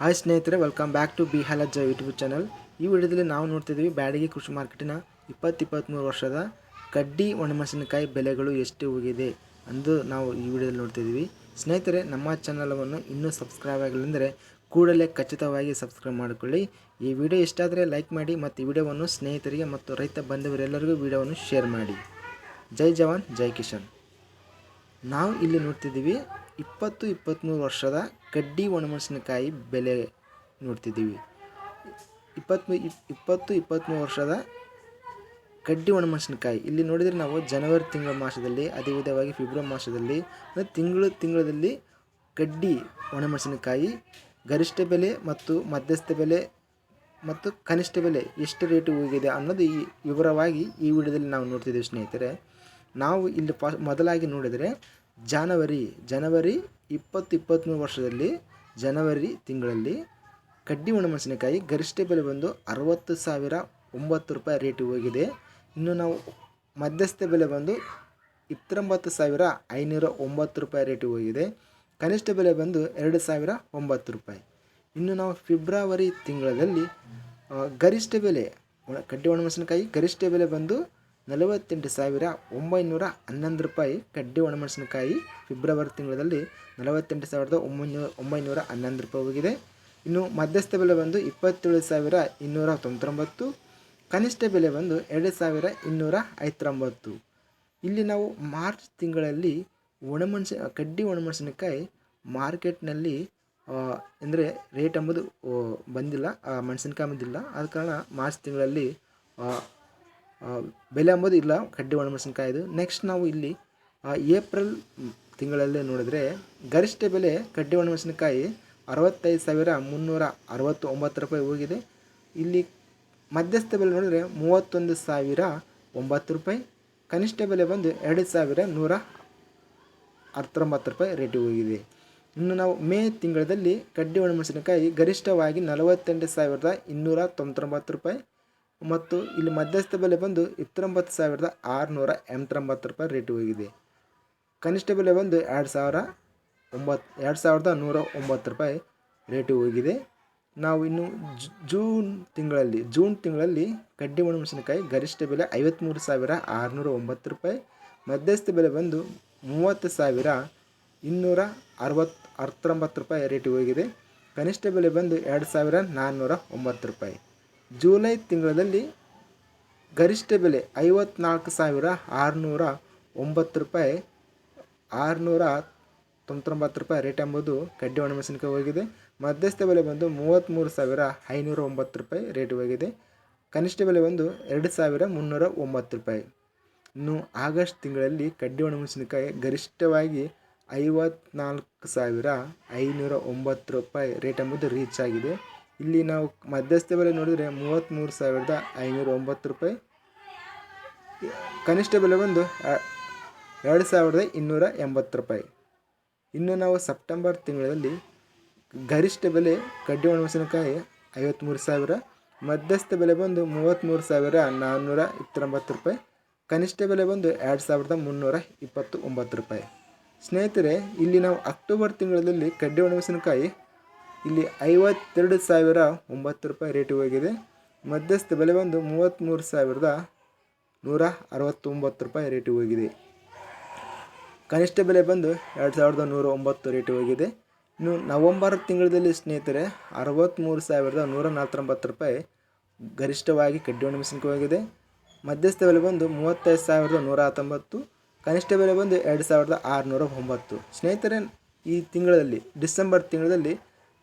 Hi ಸ್ನೇಹಿತರೆ welcome back to B Halajja YouTube channel ಈ ವಿಡಿಯೋದಲ್ಲಿ ನಾವು ನೋಡ್ತಿದ್ದೀವಿ ಬ್ಯಾಡಗಿ ಕೃಷಿ ಮಾರ್ಕೆಟಿನ ಇಪ್ಪತ್ತಿಪ್ಪತ್ತ್ಮೂರು ವರ್ಷದ ಕಡ್ಡಿ ಒಣಮೆಣಸಿನಕಾಯಿ ಬೆಲೆಗಳು ಎಷ್ಟು ಹೋಗಿದೆ ಅಂದು ನಾವು ಈ ವಿಡಿಯೋದಲ್ಲಿ ನೋಡ್ತಿದ್ದೀವಿ ಸ್ನೇಹಿತರೆ, ನಮ್ಮ ಚಾನಲನ್ನು ಇನ್ನೂ ಸಬ್ಸ್ಕ್ರೈಬ್ ಆಗಿಲ್ಲಂದರೆ ಕೂಡಲೇ ಖಚಿತವಾಗಿ ಸಬ್ಸ್ಕ್ರೈಬ್ ಮಾಡಿಕೊಳ್ಳಿ. ಈ ವಿಡಿಯೋ ಇಷ್ಟ ಆದರೆ ಲೈಕ್ ಮಾಡಿ ಮತ್ತು ಈ ವಿಡಿಯೋವನ್ನು ಸ್ನೇಹಿತರಿಗೆ ಮತ್ತು ರೈತ ಬಂಧುವರೆಲ್ಲರಿಗೂ ವಿಡಿಯೋವನ್ನು ಶೇರ್ ಮಾಡಿ. ಜೈ ಜವಾನ್, ಜೈ ಕಿಶನ್ ನಾವು ಇಲ್ಲಿ ನೋಡ್ತಿದ್ದೀವಿ ಇಪ್ಪತ್ತು ಇಪ್ಪತ್ತ್ಮೂರು ವರ್ಷದ ಕಡ್ಡಿ ಒಣಮೆಣಸಿನಕಾಯಿ ಬೆಲೆ ನೋಡ್ತಿದ್ದೀವಿ. ಇಪ್ಪತ್ತ್ ಇಪ್ಪತ್ತು ಇಪ್ಪತ್ತ್ಮೂರು ವರ್ಷದ ಕಡ್ಡಿ ಒಣಮೆಣಸಿನಕಾಯಿ. ಇಲ್ಲಿ ನೋಡಿದರೆ ನಾವು ಜನವರಿ ತಿಂಗಳ ಮಾಸದಲ್ಲಿ ಅದೇ ವಿಧವಾಗಿ ಫೆಬ್ರವರಿ ಮಾಸದಲ್ಲಿ ಅಂದರೆ ತಿಂಗಳು, ತಿಂಗಳಲ್ಲಿ ಕಡ್ಡಿ ಒಣಮೆಣಸಿನಕಾಯಿ ಗರಿಷ್ಠ ಬೆಲೆ ಮತ್ತು ಮಧ್ಯಸ್ಥ ಬೆಲೆ ಮತ್ತು ಕನಿಷ್ಠ ಬೆಲೆ ಎಷ್ಟು ರೇಟು ಹೋಗಿದೆ ಅನ್ನೋದು ಈ ವಿವರವಾಗಿ ಈ ವಿಡಿಯೋದಲ್ಲಿ ನಾವು ನೋಡ್ತಿದ್ದೀವಿ ಸ್ನೇಹಿತರೆ. ನಾವು ಇಲ್ಲಿ ಪ ಮೊದಲಾಗಿ ನೋಡಿದರೆ ಜಾನವರಿ, ಜನವರಿ ಇಪ್ಪತ್ತು ಇಪ್ಪತ್ತ್ಮೂರು ವರ್ಷದಲ್ಲಿ ಜನವರಿ ತಿಂಗಳಲ್ಲಿ ಕಡ್ಡಿ ಒಣಮೆಣಸಿನಕಾಯಿ ಗರಿಷ್ಠ ಬೆಲೆ ಬಂದು ಅರವತ್ತು ಸಾವಿರ ಒಂಬತ್ತು ರೂಪಾಯಿ ರೇಟ್ ಹೋಗಿದೆ. ಇನ್ನು ನಾವು ಮಧ್ಯಸ್ಥ ಬೆಲೆ ಬಂದು ಇಪ್ಪತ್ತೊಂಬತ್ತು ಸಾವಿರ ಐನೂರ ಒಂಬತ್ತು ರೂಪಾಯಿ ರೇಟ್ ಹೋಗಿದೆ. ಕನಿಷ್ಠ ಬೆಲೆ ಬಂದು ಎರಡು ಸಾವಿರ ಒಂಬತ್ತು ರೂಪಾಯಿ. ಇನ್ನು ನಾವು ಫೆಬ್ರವರಿ ತಿಂಗಳಲ್ಲಿ ಗರಿಷ್ಠ ಬೆಲೆ ಕಡ್ಡಿ ಒಣಮೆಣಸಿನಕಾಯಿ ಗರಿಷ್ಠ ಬೆಲೆ ಬಂದು ನಲವತ್ತೆಂಟು ಸಾವಿರ ಒಂಬೈನೂರ ಹನ್ನೊಂದು ರೂಪಾಯಿ ಕಡ್ಡಿ ಒಣಮೆಣಸಿನಕಾಯಿ ಫೆಬ್ರವರಿ ತಿಂಗಳಲ್ಲಿ ನಲವತ್ತೆಂಟು ಸಾವಿರದ ಒಂಬೈನೂರ ಒಂಬೈನೂರ ಹನ್ನೊಂದು ರೂಪಾಯಿ ಹೋಗಿದೆ. ಇನ್ನು ಮಧ್ಯಸ್ಥ ಬೆಲೆ ಬಂದು ಇಪ್ಪತ್ತೇಳು ಸಾವಿರ ಇನ್ನೂರ ತೊಂಬತ್ತೊಂಬತ್ತು, ಕನಿಷ್ಠ ಬೆಲೆ ಬಂದು ಎರಡು ಸಾವಿರ ಇನ್ನೂರ ಐವತ್ತೊಂಬತ್ತು. ಇಲ್ಲಿ ನಾವು ಮಾರ್ಚ್ ತಿಂಗಳಲ್ಲಿ ಒಣಮೆಣಸಿ ಕಡ್ಡಿ ಒಣಮೆಣಸಿನಕಾಯಿ ಮಾರ್ಕೆಟ್ನಲ್ಲಿ ಅಂದರೆ ರೇಟ್ ಎಂಬುದು ಬಂದಿಲ್ಲ ಮೆಣಸಿನಕಾಯಿ ಬಂದಿಲ್ಲ. ಆದ ಕಾರಣ ಮಾರ್ಚ್ ತಿಂಗಳಲ್ಲಿ ಬೆಲೆ ಅಂಬೋದು ಇಲ್ಲ, ಕಡ್ಡಿ ಒಣಮೆಣಸಿನಕಾಯಿದು. ನೆಕ್ಸ್ಟ್ ನಾವು ಇಲ್ಲಿ ಏಪ್ರಿಲ್ ತಿಂಗಳಲ್ಲಿ ನೋಡಿದರೆ ಗರಿಷ್ಠ ಬೆಲೆ ಕಡ್ಡಿ ಒಣಮೆಣಸಿನಕಾಯಿ ಅರವತ್ತೈದು ಸಾವಿರ ಮುನ್ನೂರ ಅರವತ್ತು ಒಂಬತ್ತು ರೂಪಾಯಿ ಹೋಗಿದೆ. ಇಲ್ಲಿ ಮಧ್ಯಸ್ಥ ಬೆಲೆ ನೋಡಿದರೆ ಮೂವತ್ತೊಂದು ಸಾವಿರ ಒಂಬತ್ತು ರೂಪಾಯಿ, ಕನಿಷ್ಠ ಬೆಲೆ ಬಂದು ಎರಡು ಸಾವಿರ ನೂರ ಹತ್ತೊಂಬತ್ತು ರೂಪಾಯಿ ರೇಟಿಗೆ ಹೋಗಿದೆ. ಇನ್ನು ನಾವು ಮೇ ತಿಂಗಳಲ್ಲಿ ಕಡ್ಡಿ ಒಣಮೆಣಸಿನಕಾಯಿ ಗರಿಷ್ಠವಾಗಿ ನಲವತ್ತೆಂಟು ಸಾವಿರದ ಇನ್ನೂರ ತೊಂಬತ್ತೊಂಬತ್ತು ರೂಪಾಯಿ ಮತ್ತು ಇಲ್ಲಿ ಮಧ್ಯಸ್ಥ ಬೆಲೆ ಬಂದು ಇಪ್ಪತ್ತೊಂಬತ್ತು ಸಾವಿರದ ಆರುನೂರ ಎಂಬತ್ತೊಂಬತ್ತು ರೂಪಾಯಿ ರೇಟ್ ಹೋಗಿದೆ. ಕನಿಷ್ಠ ಬೆಲೆ ಬಂದು ಎರಡು ಸಾವಿರ ಒಂಬತ್ತು ಎರಡು ಸಾವಿರದ ನೂರ ಒಂಬತ್ತು ರೂಪಾಯಿ ರೇಟ್ ಹೋಗಿದೆ. ನಾವು ಇನ್ನು ಜೂನ್ ತಿಂಗಳಲ್ಲಿ ಜೂನ್ ತಿಂಗಳಲ್ಲಿ ಕಡ್ಡಿ ಒಣಮೆಣಸಿನಕಾಯಿ ಗರಿಷ್ಠ ಬೆಲೆ ಐವತ್ತ್ಮೂರು ಸಾವಿರ ಆರುನೂರ ಒಂಬತ್ತು ರೂಪಾಯಿ ಮಧ್ಯಸ್ಥ ಬೆಲೆ ಬಂದು ಮೂವತ್ತು ಸಾವಿರ ಇನ್ನೂರ ಅರವತ್ತು ಹತ್ತೊಂಬತ್ತು ರೂಪಾಯಿ ರೇಟ್ ಹೋಗಿದೆ. ಕನಿಷ್ಠ ಬೆಲೆ ಬಂದು ಎರಡು ಸಾವಿರ ನಾನ್ನೂರ ಒಂಬತ್ತು ರೂಪಾಯಿ. ಜೂಲೈ ತಿಂಗಳಲ್ಲಿ ಗರಿಷ್ಠ ಬೆಲೆ ಐವತ್ನಾಲ್ಕು ಸಾವಿರ ಆರುನೂರ ಒಂಬತ್ತು ರೂಪಾಯಿ, ಆರುನೂರ ತೊಂಬತ್ತೊಂಬತ್ತು ರೂಪಾಯಿ ರೇಟ್ ಎಂಬುದು ಕಡ್ಡಿ ಒಣಮೆಣಸಿನಕಾಯಿ ಹೋಗಿದೆ. ಮಧ್ಯಸ್ಥ ಬೆಲೆ ಬಂದು ಮೂವತ್ತ್ಮೂರು ಸಾವಿರ ಐನೂರ ಒಂಬತ್ತು ರೂಪಾಯಿ ರೇಟ್ ಹೋಗಿದೆ. ಕನಿಷ್ಠ ಬೆಲೆ ಬಂದು ಎರಡು ಸಾವಿರ ಮುನ್ನೂರ ಒಂಬತ್ತು ರೂಪಾಯಿ. ಇನ್ನು ಆಗಸ್ಟ್ ತಿಂಗಳಲ್ಲಿ ಕಡ್ಡಿ ಒಣಮೆಣಸಿನಕಾಯಿ ಗರಿಷ್ಠವಾಗಿ ಐವತ್ನಾಲ್ಕು ಸಾವಿರ ಐನೂರ ಒಂಬತ್ತು ರೂಪಾಯಿ ರೇಟ್ ಎಂಬುದು ರೀಚ್ ಆಗಿದೆ. ಇಲ್ಲಿ ನಾವು ಮಧ್ಯಸ್ಥ ಬೆಲೆ ನೋಡಿದರೆ ಮೂವತ್ತ್ಮೂರು ಸಾವಿರದ ಐನೂರ ಒಂಬತ್ತು ರೂಪಾಯಿ. ಕನಿಷ್ಠ ಬೆಲೆ ಬಂದು ಎರಡು ಸಾವಿರದ ಇನ್ನೂರ ಎಂಬತ್ತು ರೂಪಾಯಿ. ಇನ್ನು ನಾವು ಸೆಪ್ಟೆಂಬರ್ ತಿಂಗಳಲ್ಲಿ ಗರಿಷ್ಠ ಬೆಲೆ ಕಡ್ಡಿ ಒಣಮೆಣಸಿನಕಾಯಿ ಐವತ್ತ್ಮೂರು ಸಾವಿರ, ಮಧ್ಯಸ್ಥ ಬೆಲೆ ಬಂದು ಮೂವತ್ತ್ಮೂರು ಸಾವಿರ ನಾನ್ನೂರ ಇಪ್ಪತ್ತೊಂಬತ್ತು ರೂಪಾಯಿ, ಕನಿಷ್ಠ ಬೆಲೆ ಬಂದು ಎರಡು ಸಾವಿರದ ಮುನ್ನೂರ ಇಪ್ಪತ್ತು ಒಂಬತ್ತು ರೂಪಾಯಿ. ಸ್ನೇಹಿತರೆ, ಇಲ್ಲಿ ನಾವು ಅಕ್ಟೋಬರ್ ತಿಂಗಳಲ್ಲಿ ಕಡ್ಡಿ ಒಣಮೆಣಸಿನಕಾಯಿ ಇಲ್ಲಿ ಐವತ್ತೆರಡು ಸಾವಿರ ಒಂಬತ್ತು ರೂಪಾಯಿ ರೇಟ್ ಹೋಗಿದೆ. ಮಧ್ಯಸ್ಥ ಬೆಲೆ ಬಂದು ಮೂವತ್ತ್ಮೂರು ಸಾವಿರದ ನೂರ ಅರವತ್ತೊಂಬತ್ತು ರೂಪಾಯಿ ರೇಟ್ ಹೋಗಿದೆ. ಕನಿಷ್ಠ ಬೆಲೆ ಬಂದು ಎರಡು ಸಾವಿರದ ನೂರ ಒಂಬತ್ತು ರೇಟ್ ಹೋಗಿದೆ. ಇನ್ನು ನವಂಬರ್ ತಿಂಗಳಲ್ಲಿ ಸ್ನೇಹಿತರೆ ಅರವತ್ತ್ಮೂರು ಸಾವಿರದ ನೂರ ನಲವತ್ತೊಂಬತ್ತು ರೂಪಾಯಿ ಗರಿಷ್ಠವಾಗಿ ಕಡ್ಡಿ ಒಣಮೆಣಸಿನಕಾಯಿ ಹೋಗಿದೆ. ಮಧ್ಯಸ್ಥ ಬೆಲೆ ಬಂದು ಮೂವತ್ತೈದು ಸಾವಿರದ ನೂರ ಹತ್ತೊಂಬತ್ತು, ಕನಿಷ್ಠ ಬೆಲೆ ಬಂದು ಎರಡು ಸಾವಿರದ ಆರುನೂರ ಒಂಬತ್ತು. ಸ್ನೇಹಿತರೆ, ಈ ತಿಂಗಳಲ್ಲಿ, ಡಿಸೆಂಬರ್ ತಿಂಗಳಲ್ಲಿ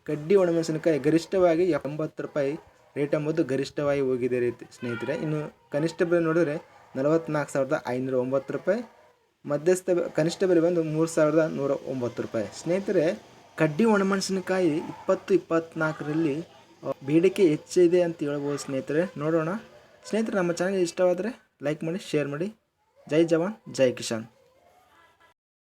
ಕಡ್ಡಿ ಒಣಮೆಣಸಿನಕಾಯಿ ಗರಿಷ್ಠವಾಗಿ ಎಂಬತ್ತು ರೂಪಾಯಿ ರೇಟ್ ಎಂಬುದು ಗರಿಷ್ಠವಾಗಿ ಹೋಗಿದೆ ರೀತಿ ಸ್ನೇಹಿತರೆ. ಇನ್ನು ಕನಿಷ್ಠ ಬೆಲೆ ನೋಡಿದರೆ ನಲವತ್ತ್ನಾಲ್ಕು ಸಾವಿರದ ಐನೂರ ಒಂಬತ್ತು ರೂಪಾಯಿ. ಮಧ್ಯಸ್ಥ ಕನಿಷ್ಠ ಬೆಲೆ ಬಂದು ಮೂರು ಸಾವಿರದ ನೂರ ಒಂಬತ್ತು ರೂಪಾಯಿ. ಸ್ನೇಹಿತರೆ, ಕಡ್ಡಿ ಒಣಮೆಣಸಿನಕಾಯಿ ಇಪ್ಪತ್ತು ಇಪ್ಪತ್ತ್ನಾಲ್ಕರಲ್ಲಿ ಬೇಡಿಕೆ ಹೆಚ್ಚಿದೆ ಅಂತ ಹೇಳ್ಬೋದು ಸ್ನೇಹಿತರೆ. ನೋಡೋಣ. ಸ್ನೇಹಿತರೆ, ನಮ್ಮ ಚಾನಲ್ ಇಷ್ಟವಾದರೆ ಲೈಕ್ ಮಾಡಿ, ಶೇರ್ ಮಾಡಿ. ಜೈ ಜವಾನ್, ಜೈ ಕಿಶಾನ್